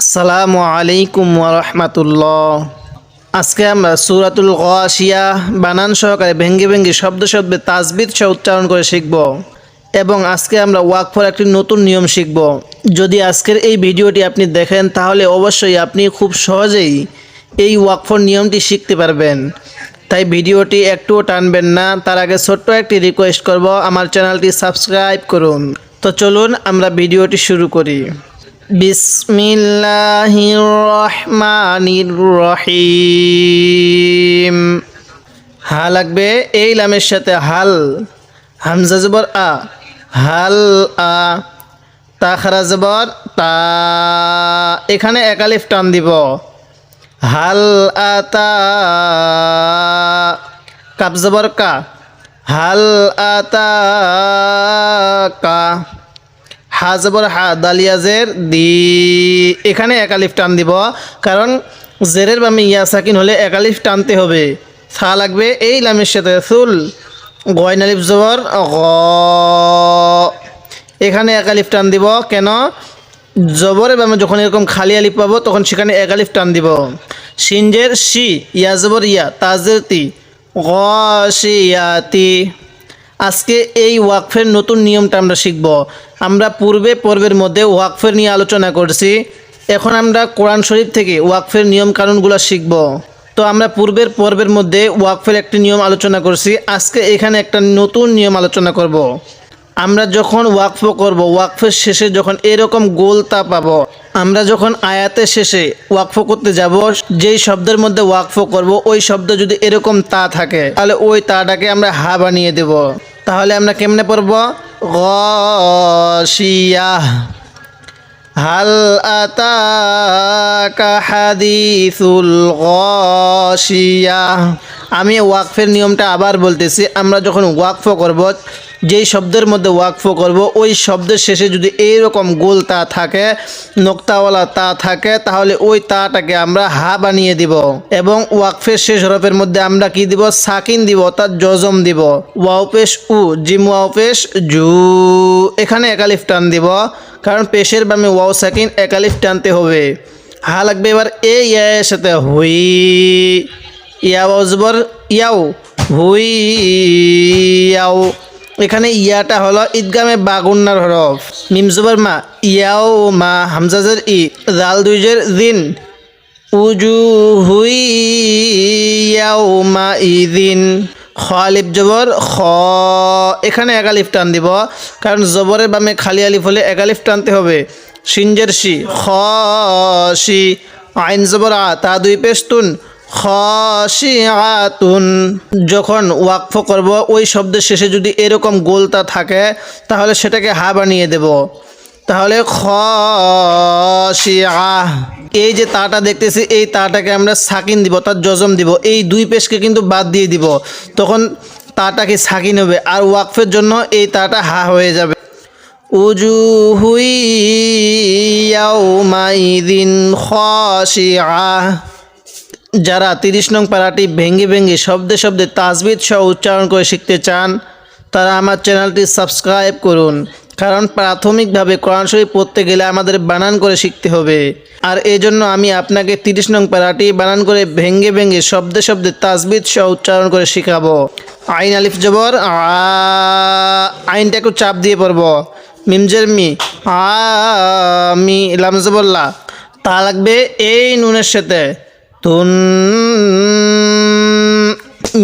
আসসালামু আলাইকুম রহমাতুল্লাহ আজকে আমরা সুরাতুল গাশিয়া বানান সহকারে ভেঙ্গে ভেঙ্গে শব্দ শব্দে তাজবিদ সহ উচ্চারণ করে শিখব এবং আজকে আমরা ওয়াকফর একটি নতুন নিয়ম শিখব। যদি আজকের এই ভিডিওটি আপনি দেখেন, তাহলে অবশ্যই আপনি খুব সহজেই এই ওয়াকফর নিয়মটি শিখতে পারবেন। তাই ভিডিওটি একটুও টানবেন না। তার আগে ছোট্ট একটি রিকোয়েস্ট করব, আমার চ্যানেলটি সাবস্ক্রাইব করুন। তো চলুন আমরা ভিডিওটি শুরু করি। বিসমিল্লাহির রহমানির রহিম। হা লাগবে, এই লামের সাথে হাল, হামজা জবর আ, হাল আ তা খারা জবর তা, এখানে একালিফ টান দিব। হাল আতা কাপ জবর কা, হাল আতা কা। হা দালিয়াজের দি, এখানে একালিফ টান দিব, কারণ জেরের বামে ইয়া সাকিন হলে একালিফ টানতে হবে। থা লাগবে এই লামের সাথে সুল গয়নালিফ জবর, গ। এখানে একালিফ টান দিব, কেন? জবরের বামে যখন এরকম খালি আলিফ পাবো, তখন সেখানে একালিফ টান দিব। সিনজের সি ইয়া জবর, ইয়া তাজের তি। গ ইয়াতি আজকে এই ওয়াকফের নতুন নিয়মটা আমরা শিখব। আমরা পূর্বে পর্বের মধ্যে ওয়াকফের নিয়ে আলোচনা করছি। এখন আমরা কোরআন শরীফ থেকে ওয়াকফের নিয়ম কানুনগুলো শিখব। তো আমরা পূর্বের পর্বের মধ্যে ওয়াকফের একটি নিয়ম আলোচনা করছি। আজকে এখানে একটা নতুন নিয়ম আলোচনা করব। আমরা যখন ওয়াকফ করব, ওয়াকফের শেষে যখন এরকম গোল তা পাবো, আমরা যখন আয়াতের শেষে ওয়াকফ করতে যাব, যেই শব্দের মধ্যে ওয়াকফ করব, ওই শব্দ যদি এরকম তা থাকে, তাহলে ওই তাটাকে আমরা হা বানিয়ে দেব। তাহলে আমরা কেমনে পড়ব? গশিয়াহ হাল আতাকা حديث গশিয়াহ আমি ওয়াকফের নিয়মটা আবার বলতেছি, আমরা যখন ওয়াকফ করব, যেই শব্দের মধ্যে ওয়াকফ করব, ওই শব্দের শেষে যদি এইরকম গোল তা থাকে, নোক্তাওয়ালা তা থাকে, তাহলে ওই তাটাকে আমরা হা বানিয়ে দিব এবং ওয়াকফের শেষ হরফের মধ্যে আমরা কি দিব? সাকিন দিব, অর্থাৎ জজম দিব। ওয়াও পেশ উ, জিম ওয়াও পেশ জু। এখানে একালিফ টান দিব, কারণ পেশের বামে ওয়াও সাকিন একালিফ টানতে হবে। হা লাগবে এবার এ ইয়ের সাথে হুই। ইয়াও জবর, ইয়াও, হুই, ইয়াও। এখানে ইয়াটা হলো ঈদগামে বাগুন্নার হরফ। মিম জবর মা, ইয়াও মা হামজাজের ই, জাল দুইজের দিন উজু, হুই, ইয়াও মা ইদিন খালিফ জবর, খ। এখানে একালিফ টান দিব, কারণ জবরের বামে খালি আলিফ হলে একালিফ টানতে হবে। সিনজের শি, খ, শি। আইন জবর আ, তা দুই পেস্তুন খসিয়াতুন যখন ওয়াকফ করব, ওই শব্দের শেষে যদি এরকম গোলতা থাকে, তাহলে সেটাকে হা বানিয়ে দেব। তাহলে খসিয়া এই যে তাটা দেখতেছি, এই তাটাকে আমরা সাকিন দিব তার জজম দিব। এই দুই পেশকে কিন্তু বাদ দিয়ে দিব। তখন তাটাকে সাকিন হবে, আর ওয়াকফের জন্য এই তাটা হা হয়ে যাবে। উজু হুই ইয়াউমাইদিন খসিয়া যারা তিরিশ নং পাড়াটি ভেঙ্গে ভেঙ্গে শব্দে শব্দে তাজবিদ সহ উচ্চারণ করে শিখতে চান, তারা আমার চ্যানেলটি সাবস্ক্রাইব করুন, কারণ প্রাথমিকভাবে কোরআন শরীফ পড়তে গেলে আমাদের বানান করে শিখতে হবে। আর এই জন্য আমি আপনাকে তিরিশ নং পাড়াটি বানান করে ভেঙ্গে ভেঙ্গে শব্দে শব্দে তাজবিদ সহ উচ্চারণ করে শেখাবো। আইন আলিফ জবর আইনটা একটু চাপ দিয়ে পড়ব। মিমজের মি আমি লামজবল্লা তা লাগবে এই নুনের সাথে। তুন,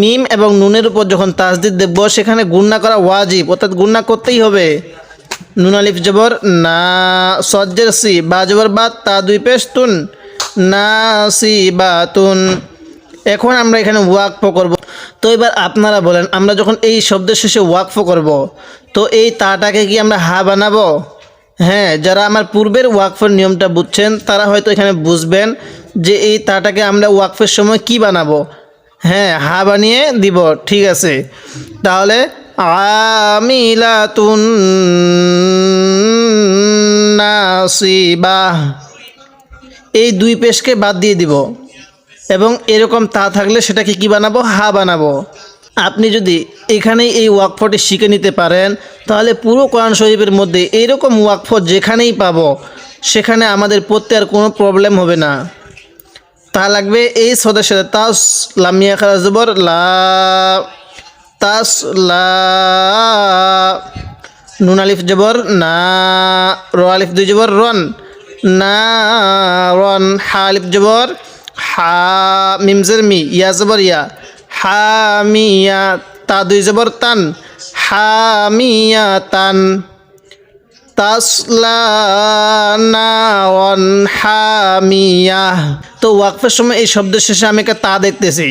মিম এবং নুনের উপর যখন তাজদিদ দেখব, সেখানে গুন্না করা ওয়াজিব, অর্থাৎ গুন্না করতেই হবে। নুন আলিফ জবর, না সজ্জের সি, বা জবর বা তা দুই পেশ তুন, না, সি, বা তুন। এখন আমরা এখানে ওয়াকফ করব। তো এবার আপনারা বলেন, আমরা যখন এই শব্দের শেষে ওয়াকফ করব, তো এই তাটাকে কি আমরা হা বানাবো? হ্যাঁ যারা আমার পূর্বের ওয়াকফের নিয়মটা বুঝছেন, তারা হয়তো এখানে বুঝবেন যে এই তাটাকে আমরা ওয়াকফের সময় কি বানাবো। হ্যাঁ হা বানিয়ে দিব, ঠিক আছে। তাহলে, আমিলাতুন নাসিবা। এই দুই পেশকে বাদ দিয়ে দিব। এবং এরকম তা থাকলে সেটাকে কি বানাবো? হা বানাবো। আপনি যদি এখানেই এই ওয়াকফটি শিখে নিতে পারেন, তাহলে পুরো কোরআন শরীফের মধ্যে এইরকম ওয়াকফ যেখানেই পাবো, সেখানে আমাদের পড়তে আর কোনো প্রবলেম হবে না। তা লাগবে এই সদের তাস লামিয়া খারা জবর, লা, তাস লা আলিফ জবর, না, র আলিফ দুই জবর, রন, না, রন, হা আলিফ জবর, হা, মিমজের মি, ইয়া জবর, ইয়া। হা মিয়া তা দুই জবর তান হা মিয়া তান হামিয়া। তো ওয়াকফের সময় এই শব্দের শেষে আমি একটা তা দেখতেছি,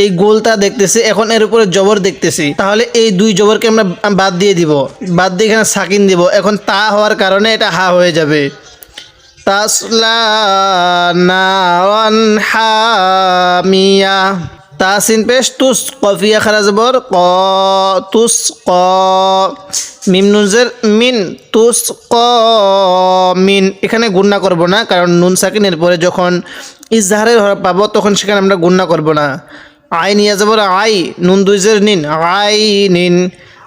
এই গোলটা দেখতেছি, এখন এর উপরে জবর দেখতেছি। তাহলে এই দুই জবরকে আমরা বাদ দিয়ে দিব, বাদ দিয়ে এখানে সাকিন দিব। এখন তা হওয়ার কারণে এটা হা হয়ে যাবে। তাসলা হামিয়া। তাসিন পেশ, তুস কফিয়া খারা জবর ক, তুস ক, মিম নুনজের মিন, তুস ক, মিন। এখানে গুণনা করব না, কারণ নুন সাকিনের পরে যখন ইজহারের পাবো, তখন সেখানে আমরা গুণনা করব না। আই নিয়ে যাবর আই, নুন দুইজের নিন, আই নিন।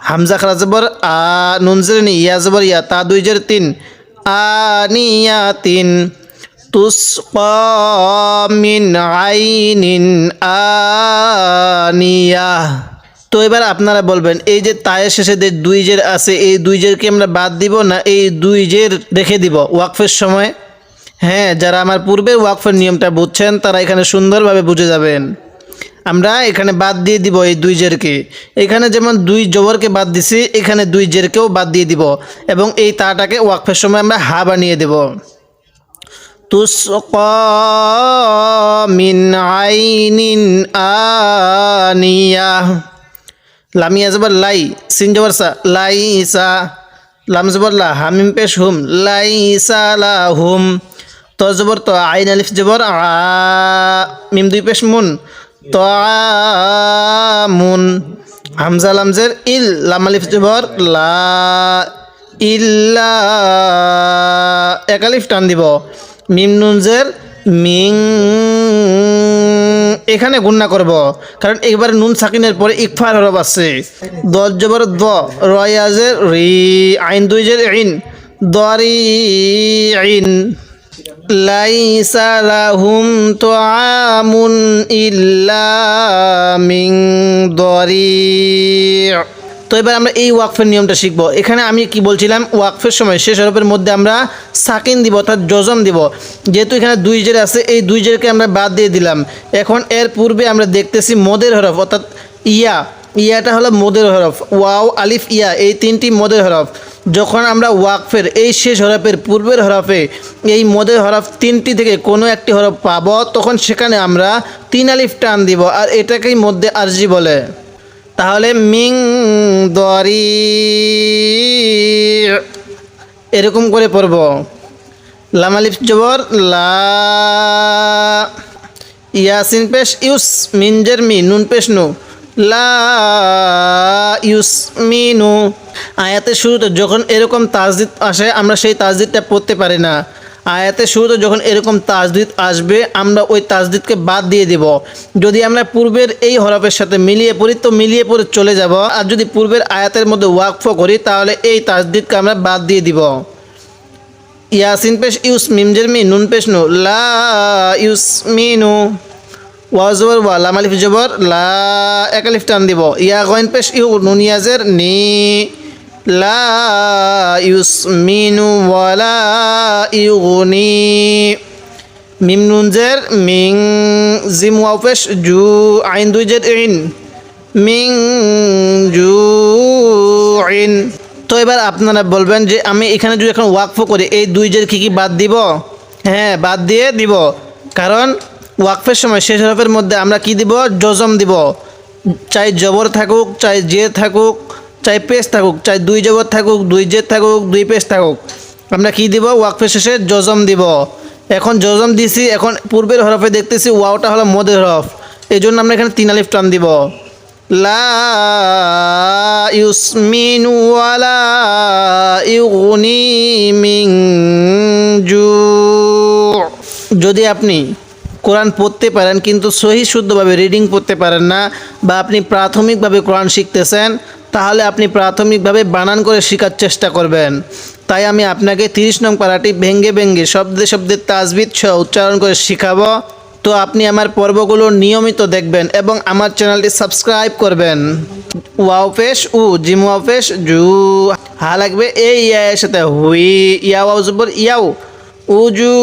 হামজা খারা জবর আ নুনজের নি ইয়া জবর ইয়া, তা দুইজের তিন আনিয়া তিন। তুসকা মিন আইনিন আনিয়া তো এবার আপনারা বলবেন, এই যে তায়ের শেষে যে দুই জের আছে, এই দুই জেরকে আমরা বাদ দিব না এই দুই জের রেখে দিব ওয়াকফের সময়? হ্যাঁ যারা আমার পূর্বের ওয়াকফের নিয়মটা বুঝছেন, তারা এখানে সুন্দরভাবে বুঝে যাবেন। আমরা এখানে বাদ দিয়ে দিব এই দুই জেরকে। এখানে যেমন দুই জবরকে বাদ দিছি, এখানে দুই জেরকেও বাদ দিয়ে দিব এবং এই তাটাকে ওয়াকফের সময় আমরা হা বানিয়ে দেব। تسقى من عين آنية লামিয়া জবর লাই সিন জবর সা লাইসা লাম জবর লা হামিম পেশ হুম লাইসা লা হুম তো জবর তো আইন আলিফ জবর আ মিম দুই পেশ মুন তো মুন হামজা লামজের ইল লাম আলিফ জবর লা ইল্লা একালিফ টান দিব মিম নুনজের মিং। এখানে গুণনা করব, কারণ একবারে নুন সাকিনের পরে ইকফার হরফ আছে। দশ জবর দ রয়াজের রি, আইন দুই জের ইন, দরি আইন লাইসা লাহুম তুআমুন ইল্লা মিন দরি' তো এবার আমরা এই ওয়াকফের নিয়মটা শিখব। এখানে আমি কি বলছিলাম? ওয়াকফের সময় শেষ হরফের মধ্যে আমরা সাকিন দিব অর্থাৎ জজম দিব। যেহেতু এখানে দুই জের আছে, এই দুই জেরকে আমরা বাদ দিয়ে দিলাম। এখন এর পূর্বে আমরা দেখতেছি মদের হরফ, অর্থাৎ ইয়া। ইয়াটা হলো মদের হরফ। ওয়াও, আলিফ, ইয়া, এই তিনটি মদের হরফ। যখন আমরা ওয়াকফের এই শেষ হরফের পূর্বের হরফে এই মদের হরফ তিনটি থেকে কোনো একটি হরফ পাবো, তখন সেখানে আমরা তিন আলিফ টান দিব, আর এটাকেই মধ্যে আরজি বলে। তাহলে মিং দরি। এরকম করে পড়ব। লামালিফ জবর, লা। ইয়াসিন পেশ, ইউস মিনজের মি, নুন পেশ, নু। লা, ইউস মিনু আয়াতের শুরুতে যখন এরকম তাজদিদ আসে, আমরা সেই তাজদিদটা পড়তে পারি না। আয়াতের শুরুতে যখন এরকম তাজদিদ আসবে, আমরা ওই তাজদিদকে বাদ দিয়ে দেব। যদি আমরা পূর্বের এই হরফের সাথে মিলিয়ে পড়ি, তো মিলিয়ে পড়ে চলে যাব। আর যদি পূর্বের আয়াতের মধ্যে ওয়াকফ করি, তাহলে এই তাজদিদকে আমরা বাদ দিয়ে দিব। ইয়াসিন পেশ ইউস মিমজের মি, নুন পেশ নু, লা ইউস মিনু ওয়াজবর ওয়া লাম আলিফ জবর, লা এক আলিফ টান দিব। ইয়া গয়েন পেশ ইউ, নুন ইয়াজের নি। লা ইউসমিনু ওয়ালা ইউগনি। মিম মিং জিম ওয়াও পেশ, জু আইন দুই জের ইন। মিং জু তো এবার আপনারা বলবেন যে আমি এখানে যদি এখন ওয়াকফ করি, এই দুই জের কি কি বাদ দিব? হ্যাঁ বাদ দিয়ে দিব। কারণ ওয়াকফের সময় শেষ হরফের মধ্যে আমরা কি দিব? জজম দিব। চাই জবর থাকুক, চাই জে থাকুক চাই পেস থাকুক, চাই দুই জবর থাকুক, দুই জেদ থাকুক, দুই পেস থাকুক। আমরা কি দিব? ওয়াকফের শেষে জজম দিব। এখন জজম দিছি, এখন পূর্বের হরফে দেখতেছি ওয়াওটা হলো মদের হরফ। এই জন্য আমরা এখানে তিন আলিফ টান দিব। লা জু' যদি আপনি কোরআন পড়তে পারেন, কিন্তু সহি শুদ্ধভাবে রিডিং পড়তে পারেন না, বা আপনি প্রাথমিকভাবে কোরআন শিখতেছেন তাহলে আপনি প্রাথমিকভাবে বানান করে শেখার চেষ্টা করবেন। তাই আমি আপনাকে তিরিশ নং পারাটি ভেঙ্গে ভেঙ্গে শব্দে শব্দে তাজবিদ সহ উচ্চারণ করে শিখাবো। তো আপনি আমার পর্বগুলো নিয়মিত দেখবেন এবং আমার চ্যানেলটি সাবস্ক্রাইব করবেন। ওয়াও পেশ উ, জিম ওয়াও পেশ জু। হা লাগবে এই ইয়া, এর সাথে হুই, ইয়া, ওয়াও জবর ইয়াও। উজু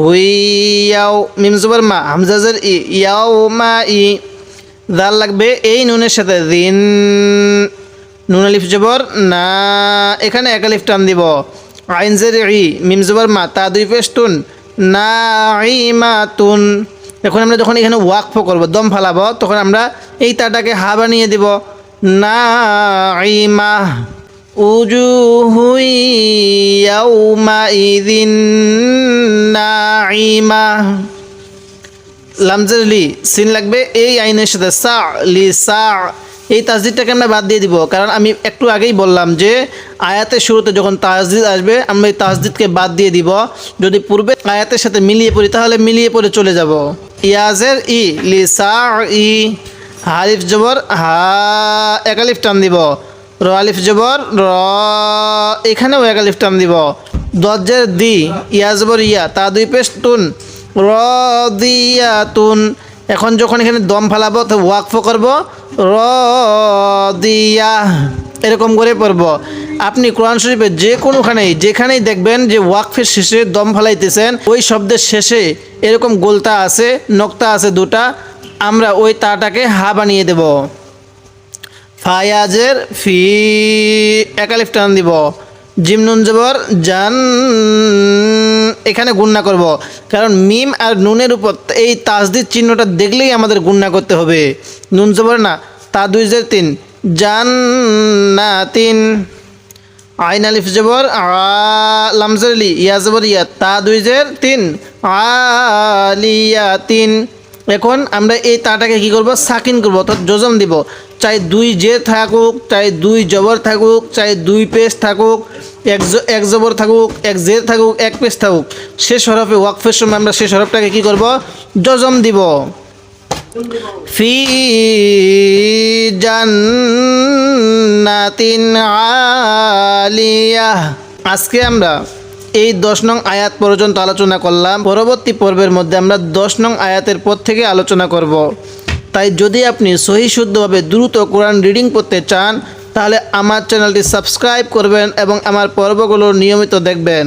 হুই, ইয়াও। মিম জবর মা। হামজাজের ই, ইয়াও, মা, ই। দাল লাগবে এই নুনের সাথে, দিন, নুন আলিফ জবর, না, এখানে এক আলিফ টান দিব। আইন জের ই মিম জবর মা, তা দুই পেশ তুন। না, ই, মা, তুন। এখন আমরা যখন এখানে ওয়াকফ করব, দম ফালাবো, তখন আমরা এই তাটাকে হা বানিয়ে দিব। না, ই, মা উজুহু ইয়াউমাইদিন নাঈমা লামজের লি, সিন লাগবে, এই আইনের সাথে সা, লি, সা, এই তাজদিদটাকে আমরা বাদ দিয়ে দিব। কারণ আমি একটু আগেই বললাম যে, আয়াতের শুরুতে যখন তাজদিদ আসবে, আমরা এই তাসদিদকে বাদ দিয়ে দিব। যদি পূর্বে আয়াতের সাথে মিলিয়ে পড়ি, তাহলে মিলিয়ে পড়ে চলে যাব। ইয়াজের ই, লি, সা, ই হারিফ জবর, হা একালিফ টান দিব। র আলিফ জবর, র, এখানেও একালিফ টান দিব। দজ্জের দি, ইয়া জবর ইয়া, তা দুই পেশ তুন। র দিয়া এখন যখন এখানে দম ফালাবো তো ওয়াকফ করব র দিয়া এরকম করে পড়ব। আপনি কোরআন শরীফের যে কোনোখানেই, যেখানেই দেখবেন যে ওয়াকফের শেষে দম ফালাইতেছেন, ওই শব্দের শেষে এরকম গোলতা আছে, নক্তা আছে দুটা, আমরা ওই তাটাকে হা বানিয়ে দেব। ফায়াজের ফি একালিফ টান দিব। জিম নুন জবর, জান এখানে গুন্না করব। কারণ মিম আর নুনের উপর এই তাজদিদ চিহ্নটা দেখলেই আমাদের গুন্না করতে হবে। নুন জবর না, তা দুই জের তিন। জান না তিন আইন আলিফ জবর, আ লামজর লি, ইয়া জবর, ইয়া। তা দুই জের তিন। আলিয়া তিন এখন আমরা এই তাটাকে কি করব? সাকিন করব, অর্থাৎ যোজম দিব। চাই দুই জে থাকুক, চাই দুই জবর থাকুক, চাই দুই পেজ থাকুক। এক এক জবর থাকুক, এক জের থাকুক, এক পেজ থাকুক শেষ হরফে ওয়াকফের সময় আমরা শেষ হরফটাকে কি করব? জজম দিব। ফি জান্নাতিন আলিয়াহ আজকে আমরা এই দশ নং আয়াত পর্যন্ত আলোচনা করলাম। পরবর্তী পর্বের মধ্যে আমরা দশ নং আয়াতের পর থেকে আলোচনা করব। তাই যদি আপনি সহি শুদ্ধভাবে দ্রুত কোরআন রিডিং করতে চান তাহলে আমার চ্যানেলটি সাবস্ক্রাইব করবেন এবং আমার পর্বগুলো নিয়মিত দেখবেন।